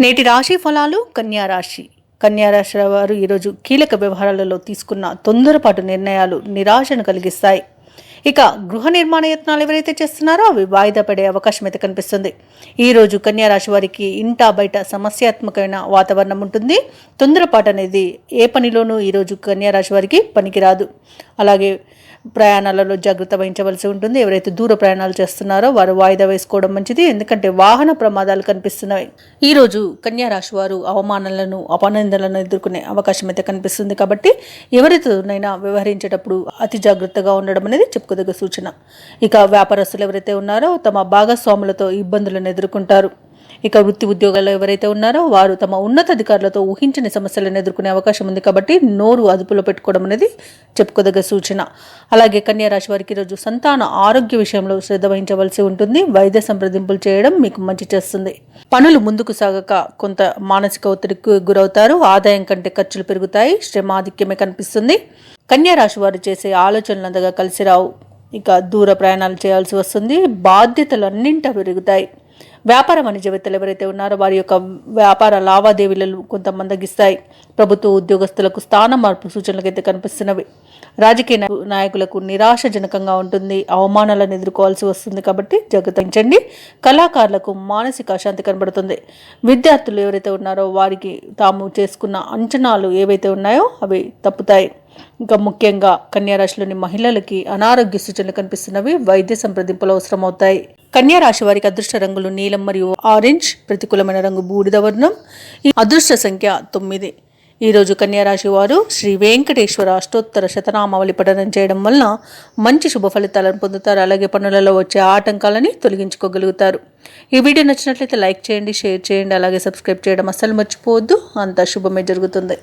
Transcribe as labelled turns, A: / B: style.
A: నేటి రాశి ఫలాలు? కన్యా రాశి. కన్యా రాశి వారు ఈరోజు కీలక వ్యవహారాలలో తీసుకున్న తొందరపాటు నిర్ణయాలు నిరాశను కలిగిస్తాయి. ఇక గృహ నిర్మాణ యత్నాలు ఎవరైతే చేస్తున్నారో అవి వాయిదా పడే అవకాశం అయితే కనిపిస్తుంది. ఈరోజు రోజు రాశి వారికి ఇంటా బయట సమస్యాత్మకమైన వాతావరణం ఉంటుంది. తొందరపాటు అనేది ఏ పనిలోనూ ఈరోజు కన్యా రాశి వారికి పనికిరాదు. అలాగే ప్రయాణాలలో జాగ్రత్త వహించవలసి ఉంటుంది. ఎవరైతే దూర ప్రయాణాలు చేస్తున్నారో వారు వాయిదా వేసుకోవడం మంచిది. ఎందుకంటే వాహన ప్రమాదాలు కనిపిస్తున్నాయి. ఈ రోజు కన్యా రాశి వారు అవమానాలను అపనందనలను ఎదుర్కొనే అవకాశం అయితే కనిపిస్తుంది. కాబట్టి ఎవరితోనైనా వ్యవహరించేటప్పుడు అతి జాగ్రత్తగా ఉండడం అనేది చెప్పుకోదగ్గ సూచన. ఇక వ్యాపారస్తులు ఎవరైతే ఉన్నారో తమ భాగస్వాములతో ఇబ్బందులను ఎదుర్కొంటారు. ఇక వృత్తి ఉద్యోగాల్లో ఎవరైతే ఉన్నారో వారు తమ ఉన్నతాధికారులతో ఊహించని సమస్యలను ఎదుర్కొనే అవకాశం ఉంది కాబట్టి నోరు అదుపులో పెట్టుకోవడం అనేది చెప్పుకోదగ్గ సూచన. అలాగే కన్యా రాశి వారికి ఈరోజు సంతాన ఆరోగ్య విషయంలో శ్రద్ధ వహించవలసి ఉంటుంది. వైద్య సంప్రదింపులు చేయడం మీకు మంచి చేస్తుంది. పనులు ముందుకు సాగక కొంత మానసిక ఒత్తిడికి గురవుతారు. ఆదాయం కంటే ఖర్చులు పెరుగుతాయి. శ్రమ ఆధిక్యమే కనిపిస్తుంది. కన్యారాశి వారు చేసే ఆలోచనలంతగా కలిసి రావు. ఇక దూర ప్రయాణాలు చేయాల్సి వస్తుంది. బాధ్యతలు అన్నింట పెరుగుతాయి. వ్యాపార వాణిజ్యవేత్తలు ఎవరైతే ఉన్నారో వారి యొక్క వ్యాపార లావాదేవీలను కొంత మందగిస్తాయి ప్రభుత్వ ఉద్యోగస్తులకు స్థాన మార్పు సూచనలకైతే కనిపిస్తున్నవి. రాజకీయ నాయకులకు నిరాశజనకంగా ఉంటుంది. అవమానాలను ఎదుర్కోవాల్సి వస్తుంది కాబట్టి జాగ్రత్తించండి కళాకారులకు మానసిక అశాంతి కనబడుతుంది. విద్యార్థులు ఎవరైతే ఉన్నారో వారికి తాము చేసుకున్న అంచనాలు ఏవైతే ఉన్నాయో అవి తప్పుతాయి. ఇంకా ముఖ్యంగా కన్యారాశిలోని మహిళలకి అనారోగ్య సూచనలు కనిపిస్తున్నవి. వైద్య సంప్రదింపులు అవసరమవుతాయి. కన్యా రాశి వారికి అదృష్ట రంగులు నీలం మరియు ఆరెంజ్ ప్రతికూలమైన రంగు బూడిద వర్ణం ఈ అదృష్ట సంఖ్య తొమ్మిది. ఈరోజు కన్యా రాశి వారు శ్రీ వెంకటేశ్వర అష్టోత్తర శతనామావళి పఠనం చేయడం వలన మంచి శుభ ఫలితాలను పొందుతారు. అలాగే పనులలో వచ్చే ఆటంకాలని తొలగించుకోగలుగుతారు. ఈ వీడియో నచ్చినట్లయితే లైక్ చేయండి షేర్ చేయండి అలాగే సబ్స్క్రైబ్ చేయడం అస్సలు మర్చిపోవద్దు. అంత శుభమే జరుగుతుంది.